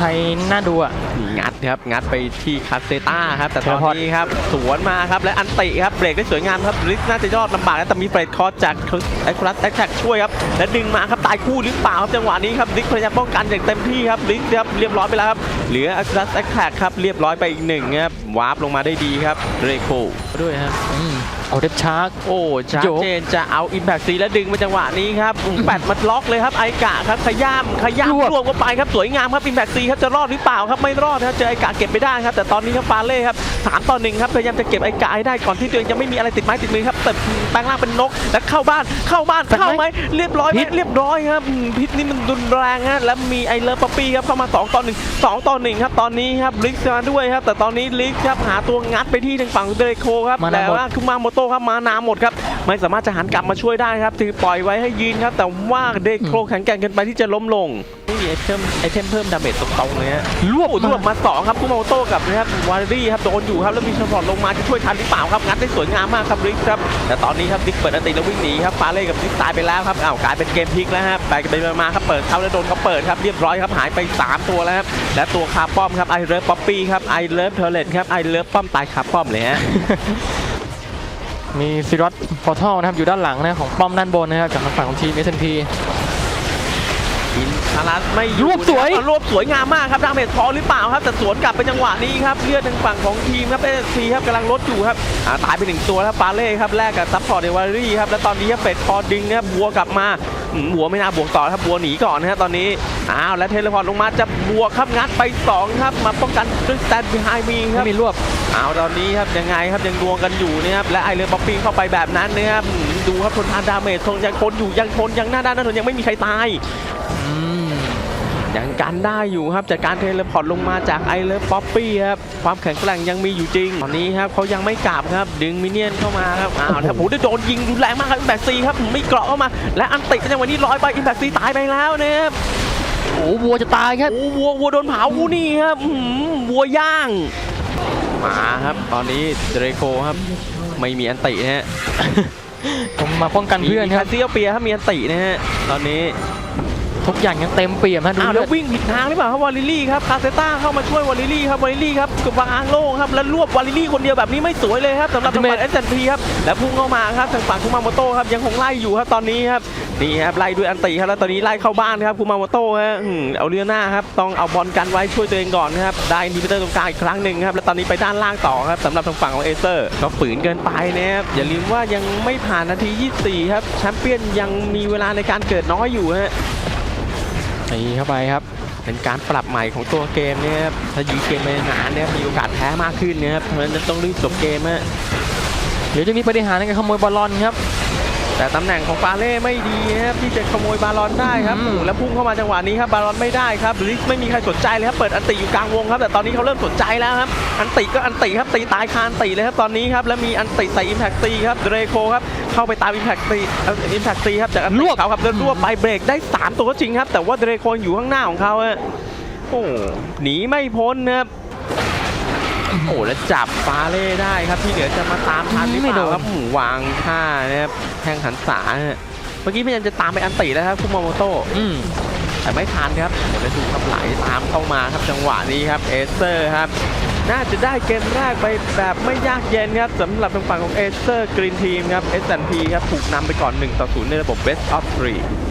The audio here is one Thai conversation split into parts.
ใครน่าดูอะ งัดครับ งัดไปที่คาเซต้าครับ แต่ตเทเลพออร์นตนี้ครับ สวนมาครับ และอันติครับ เบรกได้สวยงามครับริสน่าจะยอดลำบากแล้วแต่มีเฟรดคอร์สจากไอคลัสแอคแท็กช่วยครับ และดึงมาครับ ตายคู่หรือเปล่าครับจังหวะนี้ครับริสพยายามป้องกันอย่างเต็มที่ครับริสครับเรียบร้อยไปแล้วครับ เหลือไอคลัสแอคแท็กครับเรียบร้อยไปอีกหนึ่งครับวาร์ปลงมาได้ดีครับเรโคด้วยฮะอืม เอาเดฟชาร์กโอ้ชัดโยกเจนจะเอา Impact ซีและดึงมาจังหวะนี้ครับอืมแปดมันล็อกเลยครับไอกะครับขย้ำขย้ำรวบรวมเข้าไปครับสวยงามครับ Impact ซีครับจะรอดหรือเปล่าครับไม่รอดครับเจอไอกะเก็บไม่ได้ครับแต่ตอนนี้ครับฟาเล่ครับสามต่อหนึ่งครับพยายามจะเก็บไอกะให้ได้ก่อนที่ตัวเองจะไม่มีอะไรติดไม้ติดมือครับแต่แปลงร่างเป็นนกแล้วเข้าบ้านเข้าบ้านเข้าไหมเรียบร้อยไหมพิษเรียบร้อยครับอืมพิษนี่มันรุนแรงฮะแล้วมีไอเลิฟป๊อปปี้ครับเข้ามาสองต่อหนึ่งสองต่อหนึ่งครับตอนนี้ครับลิกมาด้วยครับแต่ตอนนี้ลิกครับหาตัวงัดไปที่ทางฝั่งของเดเรโคครับมานาแต่หมดว่าคุมาโมโต้ครับมานาหมดครับ ไม่สามารถจะหันกลับมาช่วยได้ครับถือปล่อยไว้ให้ยืนครับ แต่ว่าเดโครแข็งแกร่งเกินไปที่จะล้มลงไม่มีไอเทมไอเทมเพิ่มดาเมจตรงๆเลยฮะรวบโอ้รวบมาสองครับคุมาโมโต้กับนะครับวารี่ครับโดนอยู่ครับแล้วมีชนอตลงมาจะช่วยทันหรือเปล่าครับงัดได้สวยงามมากครับริกครับแต่ตอนนี้ครับดิกเปิดอันติแล้ววิ่งหนีครับฟาเล่กับดิกตายไปแล้วครับอ้าวกลายเป็นเกมพลิกแล้วครับไปกันไปมาครับเปิดเข้าแล้วโดนเขาเปิดครับเรียบร้อยครับหายไปสามตัวแล้วครับและตัวคาป้อมครับไอเลิฟป๊อปปี้ครับไอเลิฟเทเลตครับไอเลิฟป้อมตายคาป้อมเลยฮะ มีซิรอตพอร์ทัลนะครับอยู่ด้านหลังนะของป้อมด้านบนนะครับจากทางฝั่งของทีม S&P อินทารัสไม่อยู่รวบสวยนะครับรวบสวยงามมากครับดาเมจพอหรือเปล่าครับแต่สวนกลับไปจังหวะนี้ครับเลือดทางฝั่งของทีมครับเอซีครับกำลังลดอยู่ครับอ่าตายไปหนึ่งตัวแล้วปาเล่ครับแลกกับซัพพอร์ตเดวารี่ครับแล้วตอนนี้ครับเป็ดพอดึงนะครับบัวกลับมาอืมบัวไม่น่าบวกต่อครับบัวหนีก่อนนะฮะตอนนี้อ้าวและเทเลพอร์ตลงมาจะบวกครับงัดไปสองครับมาป้องกันด้วยสแตนด์บีไฮมีครับไม่มีรวบ เอาตอนนี้ครับยังไงครับยังดวงกันอยู่นะครับและไอเรือป๊อปปี้เข้าไปแบบนั้นนะครับอืมดูครับทนทานดาเมจทนยังทนอยู่ยังทนยังหน้าด้านนั้นทนยังไม่มีใครตายอืมยังกันได้อยู่ครับจากการเทเลพอร์ตลงมาจากไอเลิฟป๊อปปี้ครับความแข็งแกร่งยังมีอยู่จริง ตอนนี้ครับเขายังไม่กลับครับดึงมินเนี่ยนเข้ามาครับอ้าวถ้าผมได้โดนยิงรุนแรงมากครับอิมแบกซีครับไม่เกราะเข้ามา และอันติดในวันนี้ร้อยไปอิมแบกซีตายไปแล้วนะครับโอ้วัวจะตายครับโอ้วัววัวโดนเผานี่ครับอื้อหือวัวย่าง มาครับ ตอนนี้เดเรโคครับ ไม่มีอันตินะฮะผมมาป้องกันเพื่อนมีคคารับเซียเปียครับมีอันตินะฮะตอนนี้ ทุกอย่างยังเต็มเปี่ยมนะดูอ้าวเลืแล้อวดวิ่งผิดทางหรือเปล่าครับวาลิลี่ครับคาเซต้าเข้ามาช่วยวาลิลี่ครับวาลิลี่ครับกับวางอางโล่งครับแล้วรวบวาลิลี่คนเดียวแบบนี้ไม่สวยเลยครับสำหรับทางฝั่งเอสแพีครับแล้วพุ่งเข้ามาครับทางฝั่งคุมาโมโต้ครับยังคงไล่อยู่ครับตอนนี้ครับนี่ครับไล่ด้วยอันติครับแล้วตอนนี้ไล่เข้าบ้านครับคุมาโมโต้ฮะอืมเอาเรือหน้าครับต้องเอาบอลกันไว้ช่วยตัวเองก่อนนะครับได้อินดิเตอร์ตรงกลางอีกครั้งหนึ่งครับแล้วตอนนี้ไปด้านล่างต่อครับสำหรับทางฝั่งของเอเซอร์ก็ฝืนเกินไปนะครับอย่าลืมว่ายังไม่ผ่านนาที 24 ครับแชมเปี้ยนยังมีเวลาในการเกิดน้อยอยู่ฮะ ตีเข้าไปครับ เป็นการปรับใหม่ของตัวเกมเนี่ยครับถ้ายิงเกมไปนานเนี่ยมีโอกาสแพ้มากขึ้นนะครับเพราะฉะนั้นต้องรีบจบเกมฮะเดี๋ยวจะมีปฏิหารในการขโมยบอลลอนครับ แต่ตำแหน่งของฟาเล่ไม่ดีนะครับที่จะขโมยบาลอนได้ครับอืมโอ้โหแล้วพุ่งเข้ามาจังหวะนี้ครับบาลอนไม่ได้ครับลิสไม่มีใครสนใจเลยครับเปิดอันติอยู่กลางวงครับแต่ตอนนี้เขาเริ่มสนใจแล้วครับอันติก็อันติครับตีตายคาอันติเลยครับตอนนี้ครับแล้วมีอันติใส่อิมแพคตีครับเดรโคครับเข้าไปตามอิมแพคตีอิมแพคตีครับจากอันติรวบเขาครับแล้วรวบไปเบรกได้สามตัวก็จริงครับแต่ว่าเดรโคอยู่ข้างหน้าของเขาฮะโอ้โหหนีไม่พ้นนะครับ โอ้โหแล้วจับฟาเล่ได้ครับที่เหลือจะมาตามทันหรือเปไม่โดล่านครับหมูวางท่านะครับแทงหันษาฮะเมื่อกี้พยายามจะตามไปอันติแล้วครับคุมาโมโต้อืมแต่ไม่ทันครับเดี๋ยวไปดูครับไหลตามเข้ามาครับจังหวะนี้ครับเอเซอร์ครับน่าจะได้เกมแรกไปแบบไม่ยากเย็นครับสำหรับทางฝั่งของเอเซอร์กรีนทีมครับ S&P ครับถูกนำไปก่อน1ต่อ0ในระบบ Best of 3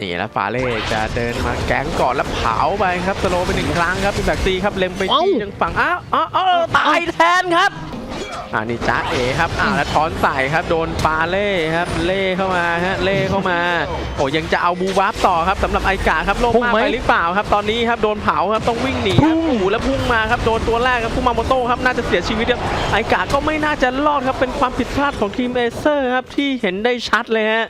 นี่แล้วฟาเล่จะเดินมาแก๊งก่อนแล้วเผาไปครับสโลว์ไปหนึ่งครั้งครับมีแบกซีครับเล็งไปที่เอ้าทางฝั่งอ้าวอ้าวอ้าวตายแทนครับอ่านี่จ้าเอครับอ่าแล้วถอนใส่ครับโดนฟาเล่ครับเล่เข้ามาฮะเล่เข้ามาโอ้ยังจะเอาบูวับต่อครับสำหรับไอกาครับโลงพุ่งมากไหมไปหรือเปล่าครับตอนนี้ครับโดนเผาครับต้องวิ่งหนีครับโอ้โหแล้วพุ่งมาครับโดนตัวแรกครับคุมาโมโต้ครับน่าจะเสียชีวิตครับไอกาก็ไม่น่าจะรอดครับเป็นความผิดพลาดของทีมเอเซอร์ครับที่เห็นได้ชัดเลยฮะ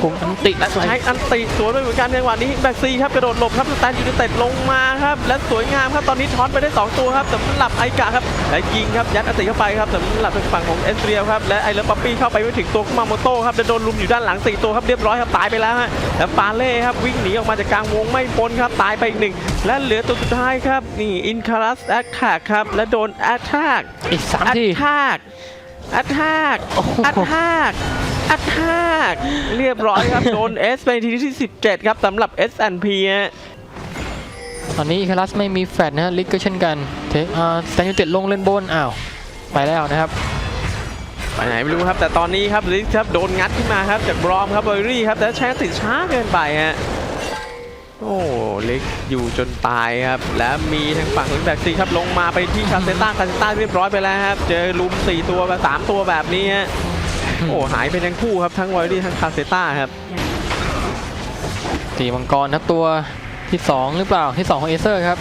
คุมอันติและใช้อันติสวนไปเหมือนกันจังหวะนี้แบ็กซีครับกระโดดหลบครับสแตนยูไนเต็ดลงมาครับและสวยงามครับตอนนี้ช็อตไปได้ 2 ตัวครับสำหรับไอกะครับและยิงครับยัดอันติเข้าไปครับสำหรับทางฝั่งของเอสเรียลครับและไอเลอปัปปี้เข้าไปไม่ถึงตัวคุมาโมโต้ครับจะโดนลุมอยู่ด้านหลัง 4 ตัวครับเรียบร้อยครับตายไปแล้วฮะและปาเล่ครับวิ่งหนีออกมาจากกลางวงไม่พ้นครับตายไปอีกหนึ่งและเหลือตัวสุดท้ายครับนี่อินคารัสแอคแทกครับและโดนแอคแทกอีกสามอัดทีทากอัดทากโอ้โหอัดทาก อัดทากเรียบร้อยครับ โดน S ไปทีที่ 17 ครับสำหรับ S&P ฮะตอนนี้คารัสไม่มีแฟดนะฮะลิกก็เช่นกันเทอ่าสแตนยูเต็ดลงเล่นบนอ้าวไปแล้วนะครับไปไหนไม่รู้ครับ แต่ตอนนี้ครับลิสครับโดนงัดขึ้นมาครับจากบรอมครับเบอร์รี่ครับแต่ใช้ติดช้าเกินไปฮะโอ้ลิกอยู่จนตายครับ และมีทางฝั่งของแบ็กซีครับลงมาไปที่คาเซต้าคาเซต้าเรียบร้อยไปแล้วครับ เจอลุม 4 ตัวกับ3ตัวแบบนี้ฮะ โอ้หายไปทั้งคู่ครับทั้งไวรี่ทั้งคาเซต้าครับตีมังกรครับตัวที่ 2 หรือเปล่าที่ 2 ของเอเซอร์ครับ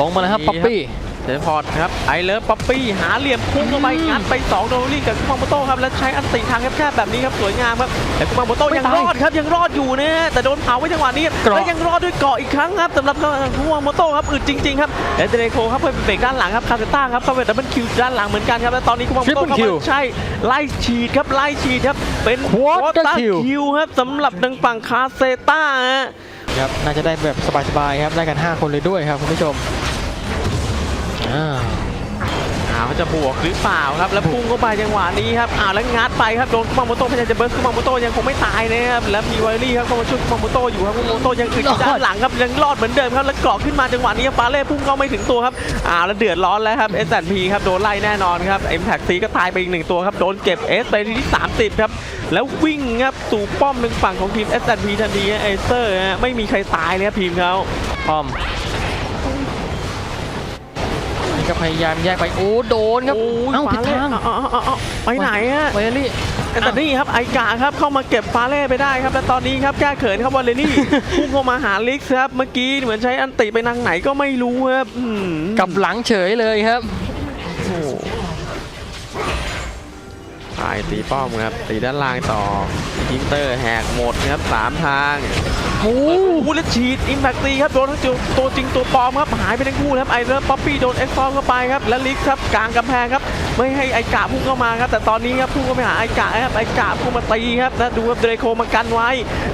ลงมาแล้วครับนี่ป๊อปปี้ เทเลพอร์ตครับไอเลิฟป๊อปปี้หาเหลี่ยมพุ่งเข้าไปงัดไป2โดนลี่กับคุมาโมโต้ครับแล้วใช้อันติทางแคบๆแบบนี้ครับสวยงามครับแต่คุมาโมโต้ไม่ยังตายรอดครับยังรอดอยู่นะฮะแต่โดนเผาไว้จังหวะนี้เกราะแล้วยังรอดด้วยเกาะอีกครั้งครับสำหรับคุมาโมโต้ครับอึดจริงๆครับและเดเรโคครับเพื่อนเบรกด้านหลังครับคาเซต้าครับเข้าไปดับเบิลคิวด้านหลังเหมือนกันครับและตอนนี้คุมาโมโต้ Triple เข้า kill มาใช่ไล่ฉีดครับไล่ฉีดครับเป็น Quarter Quarter kill kill ครับสำหรับทางฝั่งคาเซต้าฮะครับน่าจะได้แบบสบายๆครับได้กัน 5 คนเลยด้วยครับคุณผู้ชม อ่าอ้าวเขาจะบวกหรือเปล่าครับ แล้วพุ่งเข้าไปจังหวะนี้ครับอ้าวแล้วงัดไปครับโดนคุมาโมโต้พยายามจะเบิร์สคุมาโมโต้ยังคงไม่ตายนะครับแล้วมีไวลี่ครับเข้ามาช่วยคุมาโมโต้อยู่ครับคุมาโมโต้ยังอึดอยู่ด้านหลังครับยังรอดเหมือนเดิมครับแล้วเกาะขึ้นมาจังหวะนี้ฟาเล่พุ่งเข้าไม่ถึงตัวครับอ้าวแล้วเดือดร้อนแล้วครับ S&P ครับโดนไล่แน่นอนครับ M t a c C ก็ตายไปอีกหนึ่งตัวครับโดนเก็บ S ไปที่30ครับแล้ววิ่งครับสู่ป้อมหนึ่งฝั่งของทีม S&P ทันทีเอเซอร์ไม่มีใครตายเลยครับทีมเขาพร้อม นี่ก็พยายามแยกไปโอ้โดนครับโอ้ยเอ้าฟาผิดเล่ทางเอาเอาเอาเอาไปไหนอะไวอรี่แต่นี่ครับไอกาครับเข้ามาเก็บฟาเล่ไปได้ครับ และตอนนี้ครับแก้เขินครับวอลเลนี่พุ่งเข้ามาหาลิกส์ครับ เมื่อกี้เหมือนใช้อันติไปทางไหนก็ไม่รู้ครับอืมกลับหลังเฉยเลยครับโอ้ตายตีป้อมครับตีด้านล่างต่อยิงเตอร์แหกหมดครับสามทาง โอ้โอ้โหแล้วฉีดอิมแพคตีครับโดนทั้งตัวจริงตัวปลอมครับหายไปทั้งคู่ครับไอเลิฟป๊อปปี้โดนเอ็กซ์ฟอร์เข้าไปครับและลิกครับกลางกำแพงครับไม่ให้ไอกาพุ่งเข้ามาครับแต่ตอนนี้ครับพุ่งเข้าไปหาไอกาครับไอกาพุ่งมาตีครับและดูครับเดรโคมากันไว้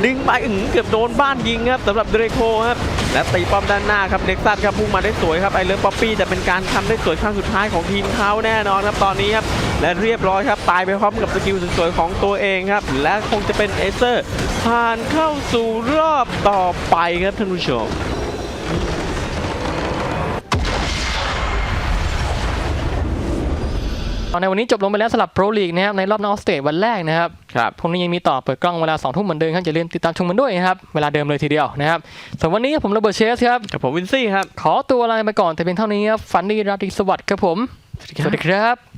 ดึงไปอึ๋งเกือบโดนบ้านยิงครับสำหรับเดรโคครับและตีป้อมด้านหน้าครับเน็กซัสครับพุ่งมาได้สวยครับไอเลิฟป๊อปปี้แต่เป็นการทำได้สวยครั้งสุดท้ายของทีมเขาแน่นอนครับตอนนี้ครับและเรียบร้อยครับตายไปพร้อมกับสกิลสวยๆของตัวเองครับและคงจะเป็นเอเซอร์ ผ่านเข้าสู่รอบต่อไปครับท่านผู้ชมเอาในวันนี้จบลงไปแล้วสำหรับโปรลีกนะครับในรอบนอกสเตจวันแรกนะครับครับพรุ่งนี้ยังมีต่อเปิดกล้องเวลา2ทุ่มเหมือนเดิมครับอย่าลืมติดตามชมมันด้วยนะครับเวลาเดิมเลยทีเดียวนะครับส่วนวันนี้ผมระเบิดเชสครับกับผมวินซี่ครับขอตัวลาไปก่อนแต่เพียงเท่านี้ครับฝันดีราตรีสวัสดิ์ครับผมสวัสดีครับ